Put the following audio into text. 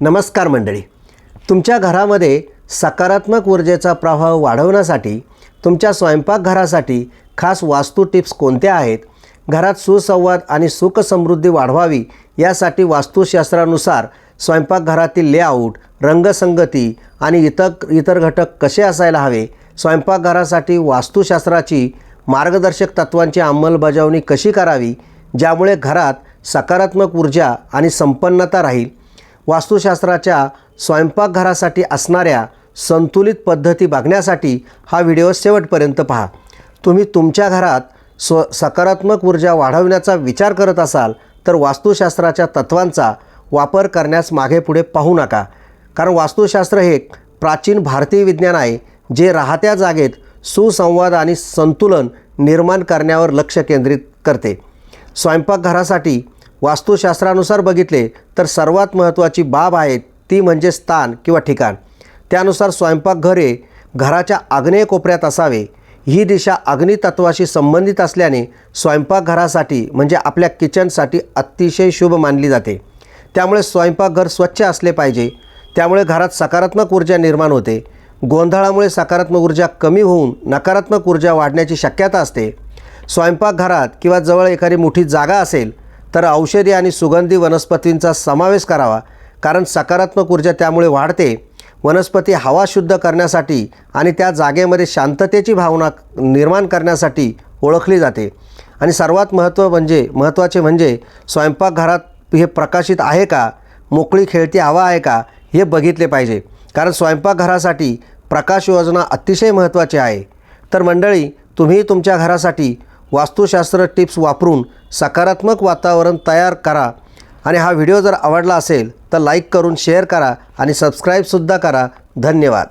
नमस्कार मंडळी. तुमच्या घरामध्ये सकारात्मक ऊर्जेचा प्रभाव वाढवण्यासाठी तुमच्या स्वयंपाकघरासाठी खास वास्तू टिप्स कोणत्या आहेत? घरात सुसंवाद आणि सुखसमृद्धी वाढवावी यासाठी वास्तुशास्त्रानुसार स्वयंपाकघरातील लेआउट रंगसंगती आणि इतर इतर घटक कसे असायला हवे? स्वयंपाकघरासाठी वास्तुशास्त्राची मार्गदर्शक तत्वांची अंमलबजावणी कशी करावी? ज्यामुळे घरात सकारात्मक ऊर्जा आणि संपन्नता राहील. वास्तुशास्त्राच्या स्वयंपाकघरासाठी असणाऱ्या संतुलित पद्धती बघण्यासाठी हा व्हिडिओ शेवटपर्यंत पहा. तुम्ही तुमच्या घरात स्व सकारात्मक ऊर्जा वाढवण्याचा विचार करत असाल तर वास्तुशास्त्राच्या तत्वांचा वापर करण्यास मागे पुढे पाहू नका. कारण वास्तुशास्त्र हे एक प्राचीन भारतीय विज्ञान आहे जे राहत्या जागेत सुसंवाद आणि संतुलन निर्माण करण्यावर लक्ष केंद्रित करते. स्वयंपाकघरासाठी वास्तुशास्त्रानुसार बघितले तर सर्वात महत्त्वाची बाब आहे ती म्हणजे स्थान किंवा ठिकाण. त्यानुसार स्वयंपाकघरे घराच्या आग्नेय कोपऱ्यात असावे. ही दिशा अग्नितत्वाशी संबंधित असल्याने स्वयंपाकघरासाठी म्हणजे आपल्या किचनसाठी अतिशय शुभ मानली जाते. त्यामुळे स्वयंपाकघर स्वच्छ असले पाहिजे. त्यामुळे घरात सकारात्मक ऊर्जा निर्माण होते. गोंधळामुळे सकारात्मक ऊर्जा कमी होऊन नकारात्मक ऊर्जा वाढण्याची शक्यता असते. स्वयंपाकघरात किंवा जवळ एखादी मोठी जागा असेल तर औषधी आणि सुगंधी वनस्पतींचा समावेश करावा कारण सकारात्मक ऊर्जा त्यामुळे वाढते. वनस्पती हवा शुद्ध करण्यासाठी आणि त्या जागेमध्ये शांततेची भावना निर्माण करण्यासाठी ओळखली जाते. आणि सर्वात महत्त्व म्हणजे महत्त्वाचे म्हणजे स्वयंपाकघरात हे प्रकाशित आहे का मोकळी खेळती हवा आहे का हे बघितले पाहिजे. कारण स्वयंपाकघरासाठी प्रकाश योजना अतिशय महत्त्वाची आहे. तर मंडळी तुम्ही तुमच्या घरासाठी वास्तुशास्त्र टिप्स वापरून सकारात्मक वातावरण तयार करा. आणि हा व्हिडिओ जर आवडला असेल तर लाईक करून शेअर करा आणि सबस्क्राईबसुद्धा करा. धन्यवाद.